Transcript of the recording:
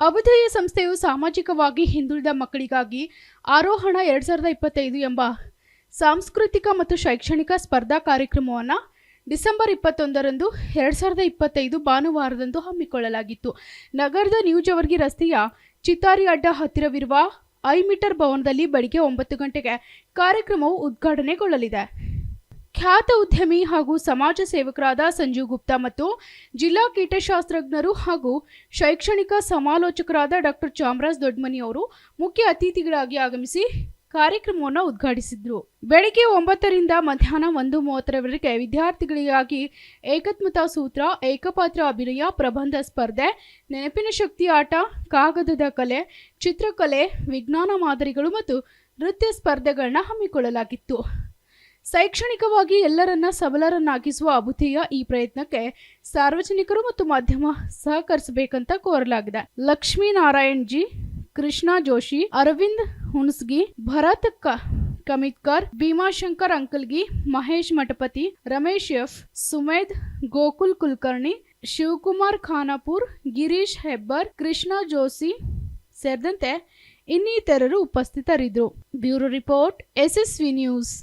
ಅಭುದಯ ಸಂಸ್ಥೆಯು ಸಾಮಾಜಿಕವಾಗಿ ಹಿಂದುಳಿದ ಮಕ್ಕಳಿಗಾಗಿ ಆರೋಹಣ ಎರಡ್ ಸಾವಿರದ ಇಪ್ಪತ್ತೈದು ಎಂಬ ಸಾಂಸ್ಕೃತಿಕ ಮತ್ತು ಶೈಕ್ಷಣಿಕ ಸ್ಪರ್ಧಾ ಕಾರ್ಯಕ್ರಮವನ್ನು ಡಿಸೆಂಬರ್ ಇಪ್ಪತ್ತೊಂದರಂದು ಎರಡ್ ಸಾವಿರದ ಇಪ್ಪತ್ತೈದು ಭಾನುವಾರದಂದು ಹಮ್ಮಿಕೊಳ್ಳಲಾಗಿತ್ತು. ನಗರದ ನ್ಯೂ ಜವರ್ಗಿ ರಸ್ತೆಯ ಚಿತ್ತಾರಿ ಅಡ್ಡ ಹತ್ತಿರವಿರುವ ಐ ಮೀಟರ್ ಭವನದಲ್ಲಿ ಬೆಳಿಗ್ಗೆ ಒಂಬತ್ತು ಗಂಟೆಗೆ ಕಾರ್ಯಕ್ರಮವು ಉದ್ಘಾಟನೆಗೊಳ್ಳಲಿದೆ. ಖ್ಯಾತ ಉದ್ಯಮಿ ಹಾಗೂ ಸಮಾಜ ಸೇವಕರಾದ ಸಂಜೀವ್ ಗುಪ್ತಾ ಮತ್ತು ಜಿಲ್ಲಾ ಕೀಟಶಾಸ್ತ್ರಜ್ಞರು ಹಾಗೂ ಶೈಕ್ಷಣಿಕ ಸಮಾಲೋಚಕರಾದ ಡಾಕ್ಟರ್ ಚಾಮರಾಜ್ ದೊಡ್ಮನಿ ಅವರು ಮುಖ್ಯ ಅತಿಥಿಗಳಾಗಿ ಆಗಮಿಸಿ ಕಾರ್ಯಕ್ರಮವನ್ನು ಉದ್ಘಾಟಿಸಿದರು. ಬೆಳಿಗ್ಗೆ ಒಂಬತ್ತರಿಂದ ಮಧ್ಯಾಹ್ನ ಒಂದು ಮೂವತ್ತರವರೆಗೆ ವಿದ್ಯಾರ್ಥಿಗಳಿಗಾಗಿ ಏಕತ್ಮತಾ ಸೂತ್ರ, ಏಕಪಾತ್ರ ಅಭಿನಯ, ಪ್ರಬಂಧ ಸ್ಪರ್ಧೆ, ನೆನಪಿನ ಶಕ್ತಿ ಆಟ, ಕಾಗದದ ಕಲೆ, ಚಿತ್ರಕಲೆ, ವಿಜ್ಞಾನ ಮಾದರಿಗಳು ಮತ್ತು ನೃತ್ಯ ಸ್ಪರ್ಧೆಗಳನ್ನ ಹಮ್ಮಿಕೊಳ್ಳಲಾಗಿತ್ತು. ಶೈಕ್ಷಣಿಕವಾಗಿ ಎಲ್ಲರನ್ನ ಸಬಲರನ್ನಾಗಿಸುವ ಅಭುತಿಯ ಈ ಪ್ರಯತ್ನಕ್ಕೆ ಸಾರ್ವಜನಿಕರು ಮತ್ತು ಮಾಧ್ಯಮ ಸಹಕರಿಸಬೇಕಂತ ಕೋರಲಾಗಿದೆ. ಲಕ್ಷ್ಮೀನಾರಾಯಣ್ ಜಿ, ಕೃಷ್ಣ ಜೋಶಿ, ಅರವಿಂದ್ ಹುಣಸ್ಗಿ, ಭರತ್ ಕಮಿತ್ಕರ್ ಭೀಮಾಶಂಕರ್ ಅಂಕಲ್ಗಿ, ಮಹೇಶ್ ಮಠಪತಿ, ರಮೇಶ್ ಎಫ್ ಸುಮೇದ್ ಗೋಕುಲ್ ಕುಲಕರ್ಣಿ, ಶಿವಕುಮಾರ್ ಖಾನಾಪುರ್, ಗಿರೀಶ್ ಹೆಬ್ಬರ್, ಕೃಷ್ಣ ಜೋಶಿ ಸೇರಿದಂತೆ ಇನ್ನಿತರರು ಉಪಸ್ಥಿತರಿದ್ದರು. Bureau report, SSV news.